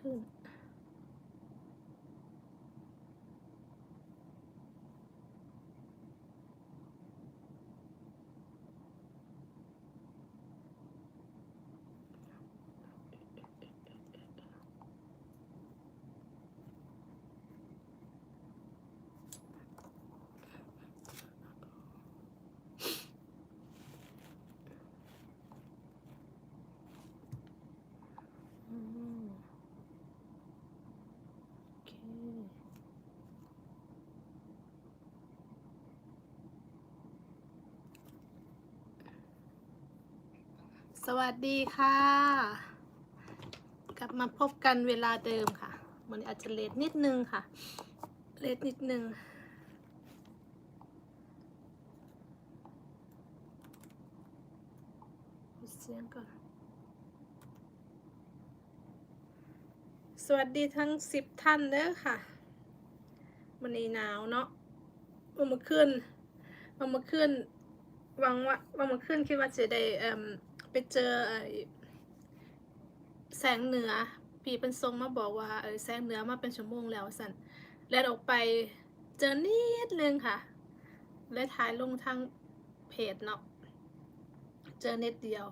ทำไวัสดีค่ะ กลับมาพบกันเวลาเดิมค่ะวันนี้อาจจะเลทนิดนึงค่ะ เลทนิดนึง เสียงก่อน สวัสดีทั้งสิบท่านเด้อค่ะวันนี้หนาวเนาะวันเมื่อคืนวันเมื่อคืนหวังว่าวันเมื่อคืนคิดว่าจะได้อ่ ไปเจอไอแสงเหนือปีเป็นทรงมาบอกว่าเออแสงเหนือมาเป็นชั่วโมงแล้วสันแล้วออกไปเจอนิดนึงค่ะ และถ่ายลงทางเพจเนาะเจอเน็ตเดียว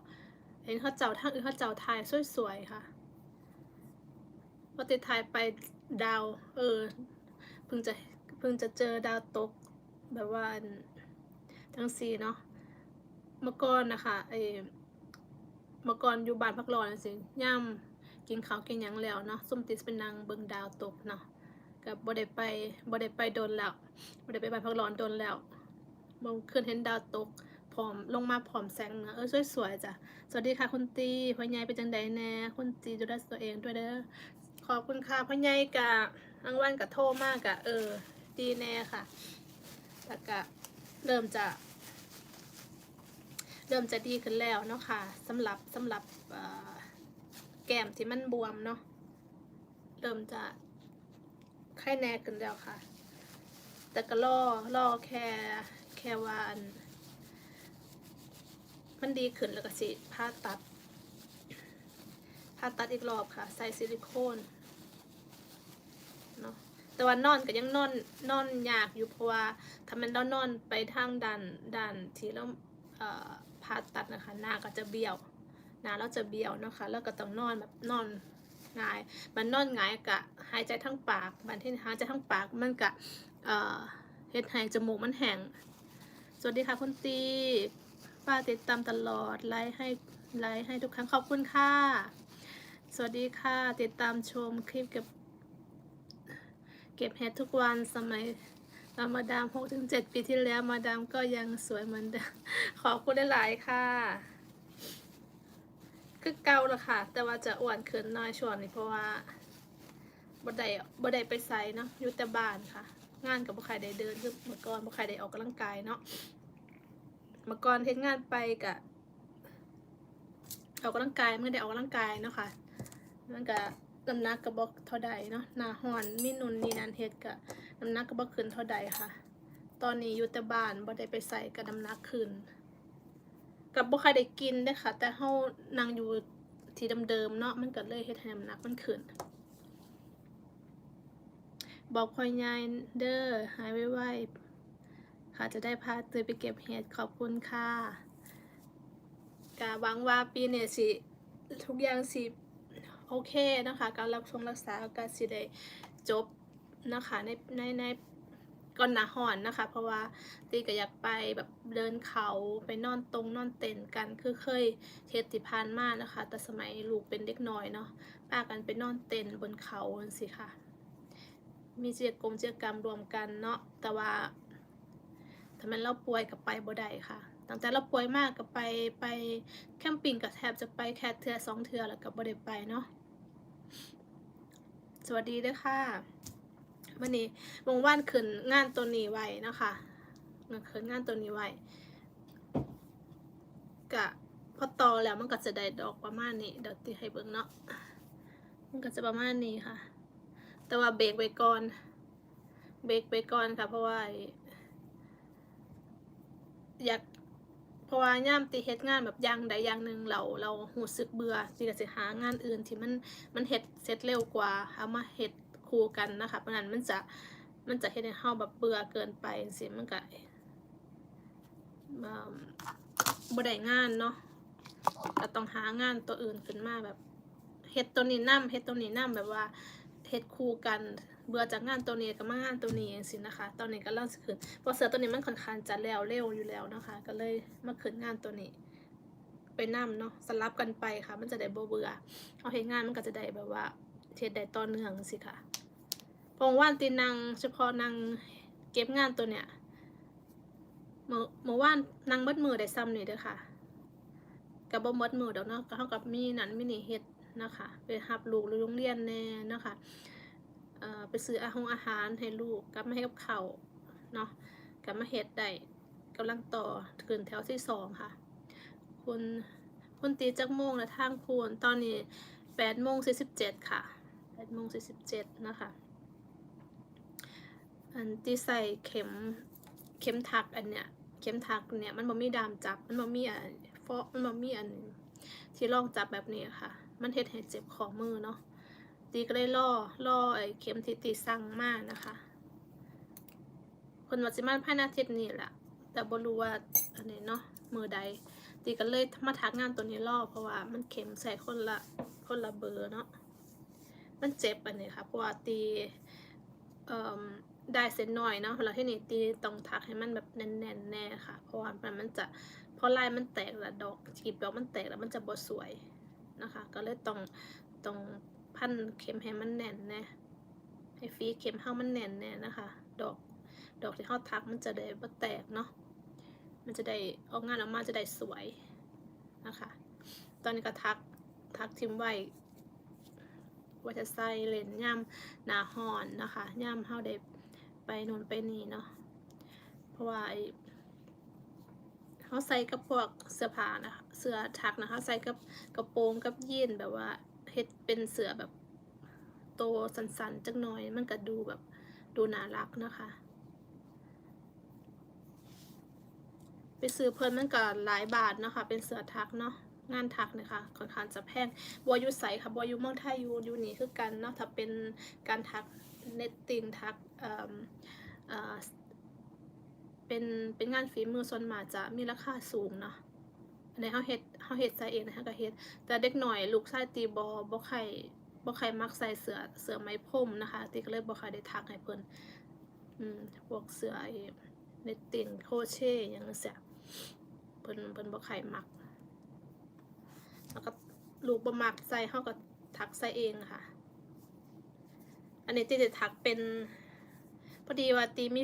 เห็นเขาเจ้าทางอื่นเขาเจ้าถ่ายสวยๆค่ะปฏิดทายไปดาว เออเพิ่งจะเพิ่งจะเจอดาวตก แบบว่าทั้งสี่เนาะเมื่อก่อนนะคะไอ เมื่อก่อนอยู่บ้านพักร้อนสิย่ำกินข้าวกินยังแล้วเนาะส้มติสเป็นนางเบิงดาวตกเนาะกับบ่ได้ไปบ่ได้ไปโดนแล้วบ่ได้ไปบ้านพักร้อนโดนแล้วมองขึ้นเห็นดาวตกผอมลงมาผอมแสงเนาะเออสวยๆจ้ะสวัสดีค่ะคุณตีพ่อใหญ่เป็นจังใดแน่คุณตีดูแลตัวเองด้วยเด้อขอบคุณค่ะพ่อใหญ่กะรางวัลกะโทมากกะเออดีแน่ค่ะแต่กะเริ่มจะ เริ่มจะดีขึ้นแล้วเนาะค่ะสำหรับสำหรับแก้มที่มันบวมเนาะเริ่มจะไข้แน่ขึ้นแล้วค่ะ แต่ก็ล่อล่อแค่แค่ว่าอันมันดีขึ้นแล้วก็สิผ่าตัดผ่าตัดอีกรอบค่ะ ใส่ซิลิโคนเนาะแต่ว่านอนก็ยังนอนนอนยากอยู่เพราะว่าถ้ามันเรานอนไปทางดันดันที่เราเอ่อ ผ่าตัดนะคะ หน้าก็จะเบี้ยวหน้าเราจะเบี้ยวนะคะ แล้วก็ต้องนอนแบบนอนหงาย มันนอนหงายกะหายใจทั้งปากมันที่หายใจทั้งปากมันกะเอ่อเฮ็ดให้จมูกมันแห้งสวัสดีค่ะคุณตีป้าติดตามตลอดไลฟ์ให้ไลฟ์ให้ทุกครั้งขอบคุณค่ะ สวัสดีค่ะ ติดตามชมคลิปเก็บเก็บเห็ดทุกวันสมัย ตอนมาดามหกถึงเจ็ดปีที่แล้วมาดามก็ยังสวยเหมือนเดิมขอบคุณหลายๆค่ะ คือเก่าละค่ะ แต่ว่าจะอ้วนขึ้นน้อยช่วงนี้เพราะว่าบ่ได้บ่ได้ไปใส่เนาะอยู่แต่บ้านค่ะ งานกับบ่ใครได้เดินคือเมื่อก่อนบ่ใครได้ออกกำลังกายเนาะเมื่อก่อนเฮ็ดงานไปกะออกกำลังกายไม่ได้ออกกำลังกายเนาะค่ะมันก็น้ำหนักกระบอกเท่าใดเนาะหน้าหอนมีนุนนี่นันเฮ็ดกะ น้ำหนักกระบอกขึ้นเท่าใดค่ะ ตอนนี้อยู่แต่บ้านบ่ได้ไปใส่กับน้ำหนักขึ้น กับบ่ใครได้กินเด้ค่ะ แต่เฮานั่งอยู่ที่เดิมๆเนาะมันก็เลยเฮ็ดให้น้ำหนักมันขึ้น บอกพ่อใหญ่เด้อหายไวๆค่ะจะได้พาเตยไปเก็บเห็ดขอบคุณค่ะกะหวังว่าปีนี้สิ ทุกอย่างสิ โอเคนะคะ การรับชมรักษาก็สิได้จบ นะคะในในในก่อนหนาหอนนะคะ เพราะว่าตีก็อยากไปแบบเดินเขาไปนอนตรงนอนเต็นกันคือเคยเทศติพานมากนะคะ แต่สมัยลูกเป็นเด็กน้อยเนาะป้ากันไปนอนเต็นบนเขาสิค่ะ มีเจียกรมเจียกรรมรวมกันเนาะแต่ว่าถ้ามันเราป่วยกับไปบ่ได้ค่ะตั้งแต่เราป่วยมากกับไปไปแคมปิ้งกับแทบจะไปแค่เทือสองเทือแล้วกับบ่ได้ไปเนาะสวัสดีด้วยค่ะ วันนี้วงว่านขึ้นงานตัวนี้ไว้นะคะงานขึ้นงานตัวนี้ไว้กะพอโตอแล้วมันก็จะได้ดอกประมาณนี้เดี๋ยวตีให้เบิ่งเนาะมันก็จะประมาณนี้ค่ะ แต่ว่าเบรกไว้ก่อนเบรกไว้ก่อนค่ะ เพราะว่าอยากเพราะว่าย่ามตีเฮ็ดงานแบบอย่างใดอย่างหนึ่งเราเราหูสึกเบื่อตีก็สิหางานอื่นที่มันมันเฮ็ดเสร็จเร็วกว่าเอามาเฮ็ด คู่กันนะคะเพราะฉะนั้นมันจะมันจะเฮ็ดให้เฮาแบบเบื่อเกินไปจังซี่มันก็บ่บ่ได้งานเนาะก็ต้องหางานตัวอื่นขึ้นมาแบบเฮ็ดตัวนี้นํเฮ็ดตัวนี้นํแบบว่าเฮ็ดคู่กันเบื่อจากงานตัวนี้ก็มางานตัวนี้จังซี่นะคะ ตอนนี้ก็เริ่มขึ้นเพราะเสือตัวนี้มันค่อนข้างจะแล้วเร็วอยู่แล้วนะคะ ก็เลยมาขึ้นงานตัวนี้ ไปนํเนาะสลับกันไปค่ะ มันจะได้บ่เบื่อเอาเห็นงานมันก็จะได้แบบว่าเทศได้ต่อเนื่องสิค่ะ พองว่านตีนางเฉพาะนางเก็บงานตัวเนี้ยเมื่อเมื่อว่านนางมัดมือได้ซ้ำนี่เด้อค่ะกับบ่มัดมือดอกเนาะก็เท่ากับมีนั่นมีนี่เฮ็ดนะคะไปหับลูกหรือโรงเรียนแน่นะคะเอ่อไปซื้ออาหงอาหารให้ลูกกลับมาให้กับเขาเนาะกลับมาเฮ็ดได้กำลังต่อขึ้นแถวที่สองค่ะ คุณคุณตีจักโมงและทางคูณตอนนี้แปดโมงสี่สิบเจ็ดค่ะแปดโมงสี่สิบเจ็ดนะคะ อันที่ใส่เข็มเข็มถักอันเนี้ยเข็มถักเนี่ยมันบ่มีดามจับมันบ่มีอันฟอกมันบ่มีอันที่รองจับแบบนี้ค่ะ มันเฮ็ดให้เจ็บข้อมือเนาะตีก็เลยล่อล่อไอ้เข็มที่ตีสั่งมากนะคะคนวัดสิมาภายในอาทิตย์นี้แหละแต่บ่รู้ว่าอันนี้เนาะมือใด ตีก็เลยมาทักงานตัวนี้รอเพราะว่ามันเข็มใส่คนละคนละเบอร์เนาะมันเจ็บอันนี้ค่ะเพราะว่าตีเอ่อ ได้เส้นหน่อยเนาะแล้วที่นี่ตีต้องทักให้มันแบบแน่นๆแน่ค่ะ เพราะว่ามันมันจะพอลายมันแตกแล้วดอกกีบดอกมันแตกแล้วมันจะบ่สวยนะคะ ก็เลยต้องต้องพันเข็มให้มันแน่นแน่ให้ฟีเข็มเฮามันแน่นแน่นะคะ ดอกดอกที่เขาทักมันจะได้บ่แตกเนาะมันจะได้ออกงานออกมาจะได้สวยนะคะ ตอนนี้ก็ทักทักทิมไว้ว่าจะใส่เลนย่ำหนาหอนนะคะย่ำเฮาได้ ไปโน่นไปนี่เนาะเพราะว่าไอ้เขาใส่กับพวกเสื้อผ้านะคะเสื้อทักนะคะใส่กับกระโปรงกับยีนแบบว่าเฮ็ดเป็นเสื้อแบบโตสันๆจักหน่อย มันก็ดูแบบดูน่ารักนะคะ ไปซื้อเพิ่นมันก็หลายบาทนะคะ เป็นเสื้อทักเนาะงานทักเนะคะค่อนข้างจะแพงบัวอยูใสค่ะบัวอยูเมืองไทยยูยูนี่คือกันเนาะถ้าเป็นการทัก เน็ตติงทักเป็นเป็นงานฝีมือส่วนมากจะมีราคาสูงเนาะอันนี้เฮาเฮ็ดเฮาเฮ็ดใส่เองนะคะก็เฮ็ดแต่เด็กหน่อยลูกชายตีบอบ่ใครบ่ใครมักใส่เสือเสือไหมพรมนะคะตีก็เลยบ่ใครได้ทักให้เพิ่นอืมพวกเสือไอ้เนตตินโคเช่อย่างเสียเพิ่นเพิ่นบ่ไข่มัก แล้วก็ลูกบ่มักใส่เฮาก็ทักใส่เองค่ะ อันนี้ตีจะทักเป็นพอดีว่าตีมี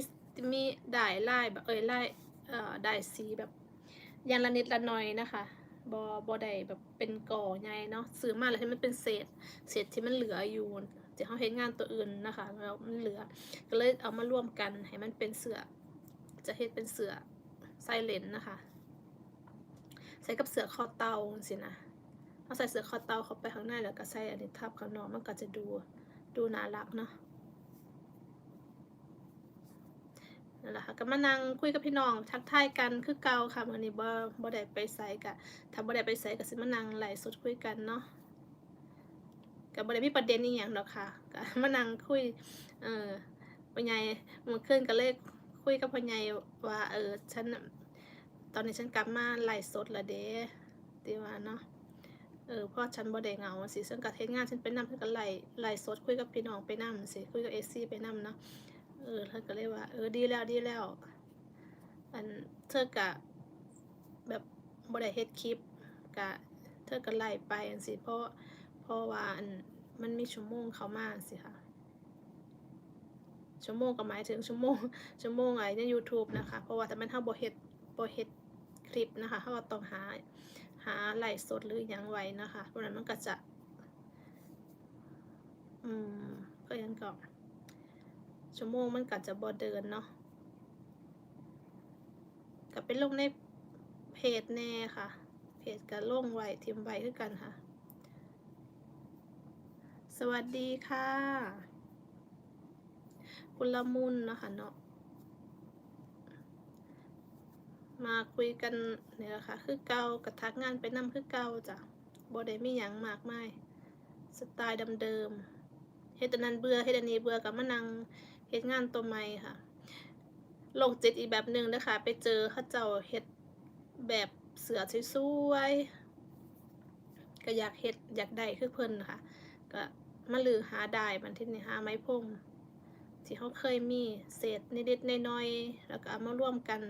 มีได้ไลายแบบเอ้ยลายเอ่อได้สีแบบยันละนิดละหน่อยนะคะบ่บ่ได้แบบเป็นก่อใหญ่เนาะซื้อมาแล้วให้มันเป็นเศษ เศษที่มันเหลืออยู่ที่เฮาเฮ็ดงานตัวอื่นนะคะแล้วมันเหลือ ก็เลยเอามาร่วมกันให้มันเป็นเสือจะเฮ็ดเป็นเสือไซเลนนะคะ ใส่กับเสือคอเตาสินะเอาใส่เสือคอเตาเข้าไปข้างในแล้วก็ใส่อันนี้ทับข้างนอกมันก็จะดู ดูน่ารักเนาะนั่นแหละค่ะก็มานั่งคุยกับพี่น้องทักทายกันคือเก่าค่ะวันนี้บ่บ่ได้ไปใส่กะถ้าบ่ได้ไปใส่ก็สิมานั่งไลฟ์สดคุยกันเนาะก็บ่ได้มีประเด็นอีหยังดอกค่ะก็มานั่งคุยเออพ่อใหญ่เมื่อคืนก็เลยคุยกับพ่อใหญ่ว่าเออฉันตอนนี้ฉันกลับมาไล่สดละเด้ตีว่าเนาะ เออเพราะฉันบ่ได้เงาสิฉันก็เทศงานฉันไปนำฉันก็ไล่ไล่สดคุยกับพี่น้องไปนำสิคุยกับเอซี่ไปนำเนาะเออเธอก็เลยว่า เออดีแล้วดีแล้ว อันเธอกะแบบบ่ได้เฮ็ดคลิปกะเธอก็ไล่ไปอันสิเพราะเพราะว่าอันมันมีชั่วโมงเขามาสิค่ะชั่วโมงก็หมายถึงชั่วโมงชั่วโมงไอ้ใน YouTube นะคะ เพราะว่าถ้ามันเฮาบ่เฮ็ดบ่เฮ็ด ลิปนะคะเฮาก็ต้องหาหาไหลสดหรือยังไว้นะคะเพราะนั้นมันก็จะ อืมก็ยังก็ชั่วโมงมันก็จะบ่เดินเนาะก็เป็นลงในเพจแน่ค่ะ เพจก็ลงไว้ทิมไว้คือกันค่ะ สวัสดีค่ะ คุณละมุนนะคะเนาะ มาคุยกันเนี่ยแหละค่ะคือเก่ากับทักงานไปนำคือเก่าจ้ะบ่ได้มีหยังมากมายสไตล์เดิมๆเฮ็ดอันนั้นเบื่อเฮ็ดอันนี้เบื่อกับมานั่งเฮ็ดงานตัวใหม่ค่ะโลกจิตอีกแบบหนึ่งนะคะไปเจอเขาเจ้าเฮ็ดแบบเสือสวยๆก็อยากเฮ็ดอยากได้คือเพิ่นค่ะก็มาลือหาได้มันที่นี่หาไม้พงที่เขาเคยมีเศษนิดๆน้อยๆแล้วก็เอามาร่วมกัน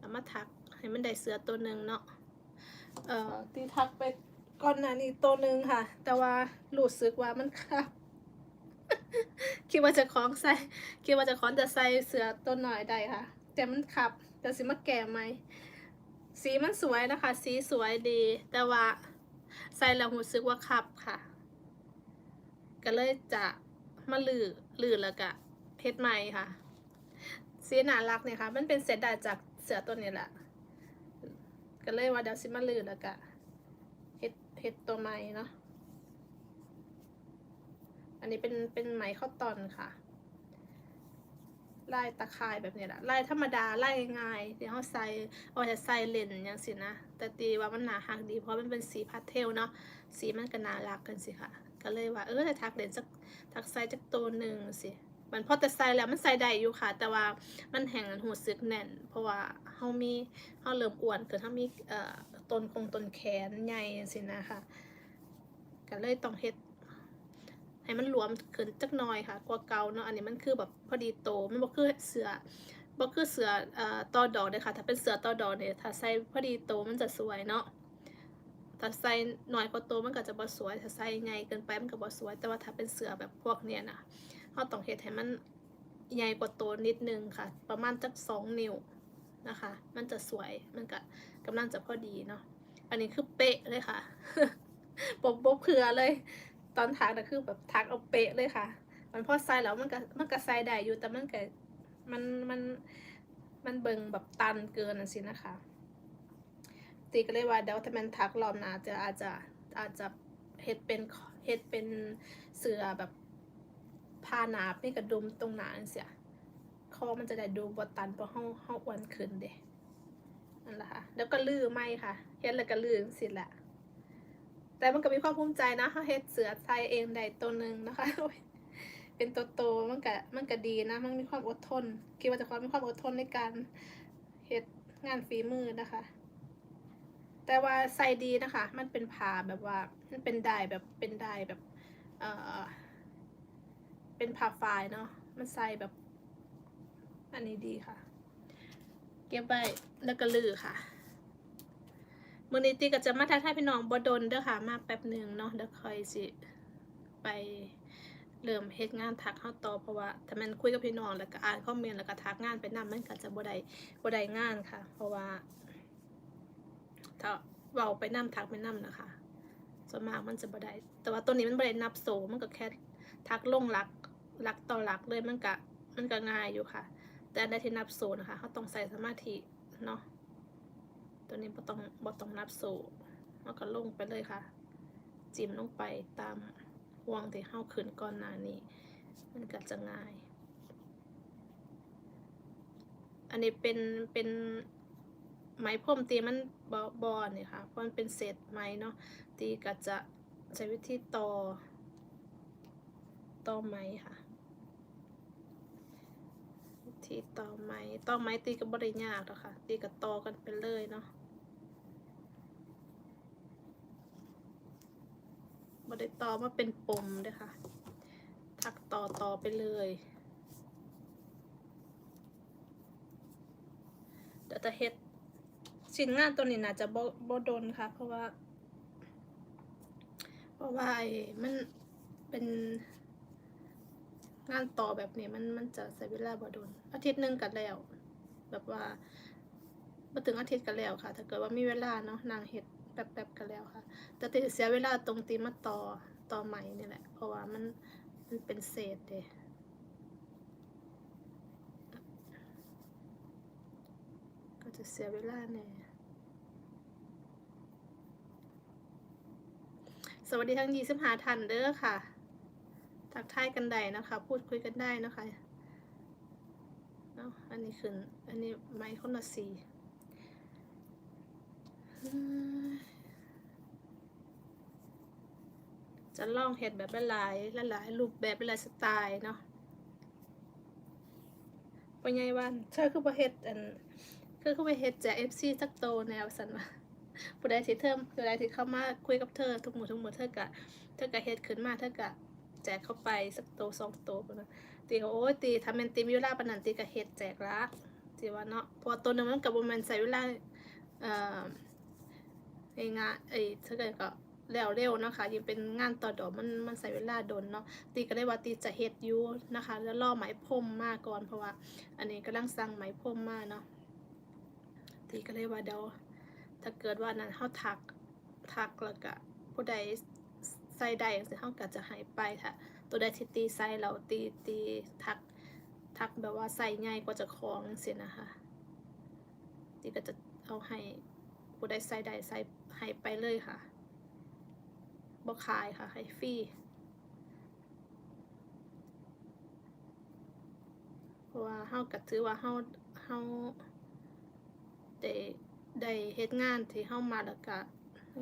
เอามาถักให้มันได้เสือตัวหนึ่งเนาะเอ่อตีทักไปก่อนหน้านี้ตัวหนึ่งค่ะ แต่ว่ารู้สึกว่ามันครับคิดว่าจะคล้องใส่คิดว่าจะคล้องจะใส่เสือตัวหน่อยได้ค่ะ แต่มันขับแต่สิมาแก่ไหมสีมันสวยนะคะ สีสวยดี แต่ว่าใส่แล้วรู้สึกว่าขับค่ะ ก็เลยจะมาลือลือแล้วก็เฮ็ดใหมค่ะ สีน่ารักเนี่ยค่ะ มันเป็นเศษด้จาก เสือตัวนี้แหละก็เลยว่าเดี๋ยวสิมาลือแล้วก็เฮ็ดเฮ็ดตัวใหม่เนาะอันนี้เป็นเป็นไหมข้าวตอนค่ะไลายตะข่ายแบบนี้แหละไลายธรรมดาไลายง่ายๆเดี๋ยวเขาใส่เอาจะใส่เลนอย่างสินะแต่ตีว่ามันหนาหักดีเพราะมันเป็นสีพาสเทลเนาะสีมันก็น่ารักกันสิค่ะ ก็เลยว่าเออจะทักเลนสักทักไซส์จักตัวหนึ่งสิ มันพอแต่ใส่แล้วมันใส่ได้อยู่ค่ะ แต่ว่ามันแห้งหูซึกแน่น เพราะว่าเฮามีเฮาเริ่มอ้วนเกิดเฮามีเอ่อต้นคงต้นแขนใหญ่จังซี่นะคะก็เลยต้องเฮ็ดให้มันรวมขึ้นจักหน่อยค่ะ กว่าเก่าเนาะอันนี้มันคือแบบพอดีโตมันบ่คือเสือบ่คือเสือเอ่อตอดอกเลยค่ะ ถ้าเป็นเสือตอดอกเนี่ยถ้าใส่พอดีโตมันจะสวยเนาะถ้าใส่น้อยกว่าโตมันก็จะบ่สวยถ้าใส่ใหญ่เกินไปมันก็บ่สวย แต่ว่าถ้าเป็นเสือแบบพวกเนี้ยนะ เราต้องเฮ็ดให้มันใหญ่กว่าโตนิดนึงค่ะ ประมาณจักสองนิ้วนะคะ มันจะสวยมันก็กำลังจะพอดีเนาะอันนี้คือเป๊ะเลยค่ะบบบบเผื่อเลย ตอนทักนะคือแบบทักเอาเป๊ะเลยค่ะ มันพอใส่แล้วมันก็มันก็ใส่ได้อยู่แต่มันก็มันมันมันเบิงแบบตันเกินน่ะสินะคะตีก็เลยว่าเดี๋ยวถ้ามันทักรอบหน้าจะอาจจะอาจจะเฮ็ดเป็นเฮ็ดเป็นเสือแบบ ผ้าหนาบนี่กระดุมตรงหนาเสียคอมันจะได้ดูบตันเพราะห้องห้องอ้วนขึ้นเด้นั่นแหละค่ะแล้วก็ลื้อไม่ค่ะเฮ็ดแล้วก็ลื้อสิแหละแต่มันก็มีความภูมิใจนะเขาเฮ็ดเสือไทยเองได้ตัวหนึ่งนะคะเป็นตัวโตมันก็มันก็ดีนะ มันมีความอดทนคิดว่าจะความมีความอดทนในการเฮ็ดงานฝีมือนะคะ แต่ว่าใส่ดีนะคะ มันเป็นผ้าแบบว่ามันเป็นได้แบบเป็นได้แบบเอ่อ เป็นผ้าฝ้ายเนาะมันใส่แบบ อันนี้ดีค่ะ เก็บไว้แล้วก็ลือค่ะมือนี้ตีก็จะมาทักทายพี่น้องบดนเด้อค่ะ มาแป๊บหนึ่งเนาะเดี๋ยวคอยสิไปเริ่มเฮ็ดงานทักเข้าต่อเพราะว่าถ้ามันคุยกับพี่น้องแล้วก็อ่านคอมเมนต์แล้วก็ทักงานไปนำมันก็จะบ่ได้บ่ได้งานค่ะ เพราะว่าถ้าเว้าไปนํทักไปนํนะคะส่วนมากมันจะบ่ได้แต่ว่าตัวนี้มันบ่ได้นับโซมันก็แค่ทักลงหลัก หลักต่อหลักเลยมันก็มันก็ง่ายอยู่ค่ะ แต่อันที่นับโซนะคะเขาต้องใส่สมาธิเนาะตัวนี้บ่ต้องบ่ต้องนับโซ่แล้วก็ลงไปเลยค่ะ จิ้มลงไปตามห่วงที่เฮาขึ้นก่อนหน้านี้ มันก็จะง่าย อันนี้เป็นเป็นไหมพรมตีมันบอบอนี่ค่ะเพราะมันเป็นเศษไหมเนาะตีก็จะใช้วิธีต่อต่อไหมค่ะ ตีต่อไหมต่อไหมตีก็บ่ได้ยากหรอกค่ะ ตีก็ต่อกันไปเลยเนาะบได้ต่อมาเป็นปมด้อค่ะ ถักต่อต่อไปเลยเดี๋ยวจะเฮ็ดชิ้นงานตัวนี้น่าจะบ่บ่โดนค่ะ เพราะว่า เพราะว่าไอ้มันเป็น งานต่อแบบนี้มันมันจะใช้เวลาบ่โดนอาทิตย์หนึ่งกันแล้ว แบบว่ามาถึงอาทิตย์กันแล้วค่ะ ถ้าเกิดว่ามีเวลาเนาะนางเฮ็ดแป๊บๆกันแล้วค่ะ แต่ติเสียเวลาตรงตีมาต่อต่อใหม่นี่แหละ เพราะว่ามันมันเป็นเศษเด้ก็จะเสียเวลาแน่สวัสดีทั้งยี่สิบห้าท่านเด้อค่ะ ทักทายกันได้นะคะ พูดคุยกันได้นะคะเนาะอันนี้ขึ้น อันนี้ไม้คนละสีจะลองเห็ดแบบหลายหลายรูปแบบหลายสไตล์เนาะปัญญาวันเธอคือประเฮ็ดอันคือคือไปเฮ็ดแจกเอฟซีสักโตแนวสันว่าผู้ใดที่เทิมผู้ใดที่เข้ามาคุยกับเธอทุกหมู่ทุกหมู่เธอกะ เธอกะเฮ็ดขึ้นมาเธอกะ แจกเข้าไปสักโตสองโตนะตีก็โอ้ยตีทำเป็นตีมีเวลาปนันตีกะเฮ็ดแจกละตีว่าเนาะพราะว่าตัวหนึ่งมันกับบ่แม่นใช้เวลาเอ่อไองานไอ้เธอก็ก็แล้วเร็วนะคะยิ่งเป็นงานต่อดอกมันมันใช้เวลาโดนเนาะตีก็ได้ว่าตีจะเฮ็ดอยู่นะคะ แล้วรอไหมพรมมาก่อนเพราะว่า อันนี้กำลังสั่งไหมพรมมาเนาะตีก็เลยว่าเดี๋ยวถ้าเกิดว่านั้นเฮาทักทักแล้วก็ผู้ใด ใส่ได้จังซี่เฮาก็จะให้ไปถ้าตัวใดที่ตีใส่เราตีตีทักทักแบบว่าใส่ง่ายกว่าจะคล้องจังซี่นะคะตีก็จะเอาให้ผู้ใดใส่ได้ใส่ให้ไปเลยค่ะบ่ขายค่ะให้ฟรีเพราะว่าเฮาก็ถือว่าเฮาเฮาได้ได้เฮ็ดงานที่เฮามาแล้วก็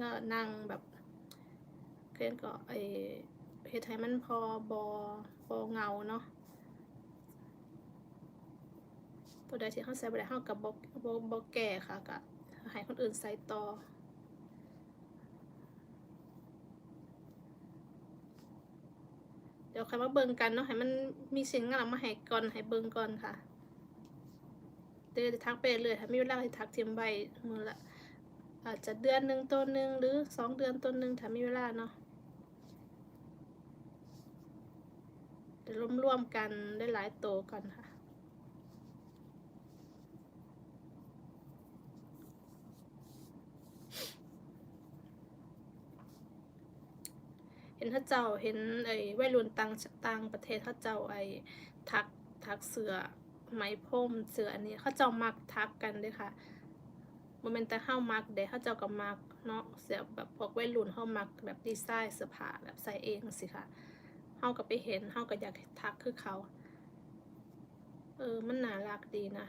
ก็นั่งแบบ เพิ่นก็ไอเฮ็ดให้มันพอบ่บ่เงาเนาะตัวใดที่เฮาใส่บ่ได้เฮาก็บ่บ่บ่แก้ค่ะก็ให้คนอื่นใส่ต่อเดี๋ยวใค่อยมาเบิ่งกันเนาะให้มันมีสิ่งงามมาให้ก่อนให้เบิ่งก่อนค่ะเดี๋ยวจะทักไปเลยถ้ามีเวลาให้ทักเทียมใบมือละอาจจะเดือนหนึ่งต้นหนึ่งหรือสองเดือนต้นหนึ่งถ้ามีเวลาเนาะ เดี๋ยวรวมๆกันได้หลายโตวก่อนค่ะเห็นถ้าเจ้าเห็นไอ้วัยรุ่นต่างต่างประเทศเขาเจ้าไอ้ทักทักเสือไหมพรมเสืออันนี้เขาเจ้ามักทักกันด้วยค่ะมันเป็นแต่เฮามักเด้เขาเจ้าก็มักเนาะเสียแบบพวกวัยรุ่นเฮามักแบบดีไซน์เสื้อผ้าแบบใส่เองสิค่ะ เฮาก็ไปเห็นเฮาก็อยากทักคือเขา เออ มันน่ารักดีนะ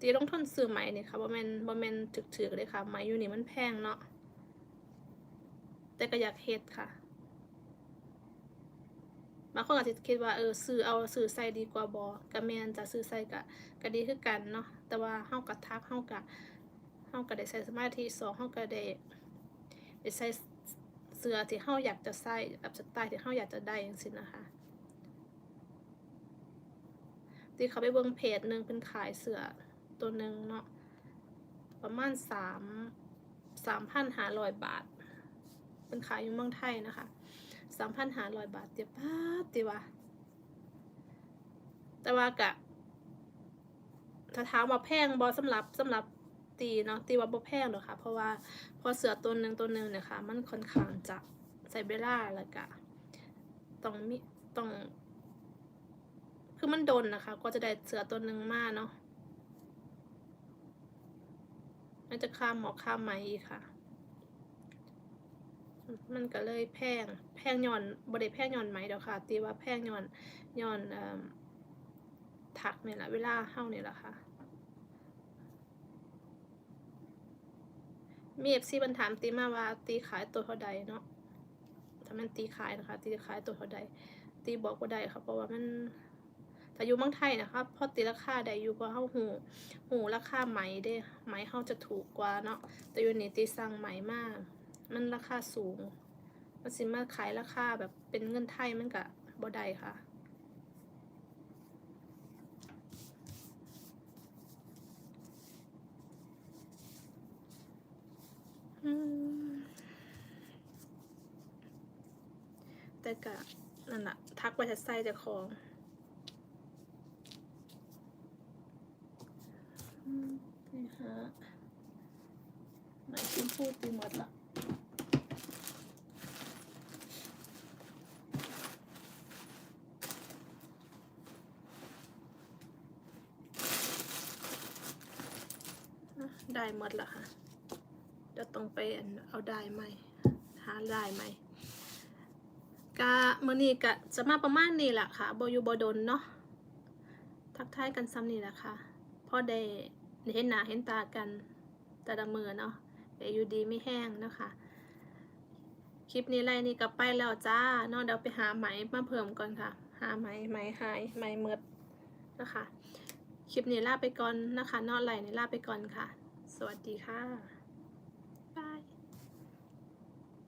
ตีลงทุนซื้อไหมนี่ค่ะบ่แม่นบ่แม่นถึกๆเลยค่ะไหมอยู่นี่มันแพงเนาะ แต่ก็อยากเฮ็ดค่ะ บางคนอาจจะคิดว่าเออซื้อเอาซื้อใส่ดีกว่าบ่ก็แมนจะซื้อใส่ก็ ก็ดีคือกันเนาะแต่ว่าเฮาก็ทักเฮาก็เฮาก็ได้ใส่สมาธิสองเฮาก็ได้ได้ใส่เสื้อที่เฮาอยากจะใส่แบบสไตล์ที่เฮาอยากจะได้จังซี่นะคะที่เขาไปเบิ่งเพจหนึ่งเป็นขายเสื้อตัวหนึ่งเนาะประมาณสามสามพันห้าร้อยบาท เป็นขายอยู่เมืองไทยนะคะสามพันห้าร้อยบาทเตียป้าตีว่าแต่ว่ากะ ถ้าถามว่าแพงบอสำหรับสำหรับตีเนาะตีว่าบ่แพงหรอกค่ะ เพราะว่าพอเสือตัวหนึ่งตัวหนึ่งเนี่ยค่ะ มันค่อนข้างจะใส่เวลาแล้วกะต้องมีต้องคือมันโดนนะคะ ก็จะได้เสือตัวหนึ่งมาเนาะมันจะข้ามหมอกข้ามไมอีกค่ะ มันก็เลยแพง แพงย้อนบริแพงย้อนไหมเดี๋ยวค่ะ ตีว่าแพงย้อนย้อนเอ่อ ถักเนี่ยแหละเวลาเฮ้าเนี่ยแหละค่ะ มีเอฟซีบันถามตีมาว่าตีขายตัวเท่าใดเนาะถ้ามันตีขายนะคะ ตีขายตัวเท่าใด ตีบอกว่าได้ค่ะเพราะว่ามันแต่อยู่เมืองไทยนะครับพอตีราคาได้อยู่กว่าเฮาหูหูราคาไหมเด้ไหมเฮาจะถูกกว่าเนาะแต่อยู่นี่ตีสั่งไหมมาก มันราคาสูงมันสิมาขายราคาแบบเป็นเงินไทยมันก็บ่ได้ค่ะ แต่ก็นั่นแหละทักไปทัดไส้จะของอืมนี่ฮะไหนคุณพูดตีหมดละได้หมดละค่ะ จะต้องไปเอาได้ไหมหาได้ไหมกะมื้อนี้กะจะมาประมาณนี้แหละค่ะบอยู่บ่ดนเนาะทักทายกันซ้ำนี่แหละค่ะพ่อได้ได้เห็นหน้าเห็นตากันแต่ละมือเนาะก็อยู่ดีไม่แห้งนะคะคลิปนี้ไรนี่ก็ไปแล้วจ้าเนาะเดี๋ยวไปหาไหมมาเพิ่มก่อนค่ะ หาไหมไหมหายไหมเมดนะคะ คลิปนี้ลาไปก่อนนะคะนอกไหลนี่ลาไปก่อนค่ะ สวัสดีค่ะ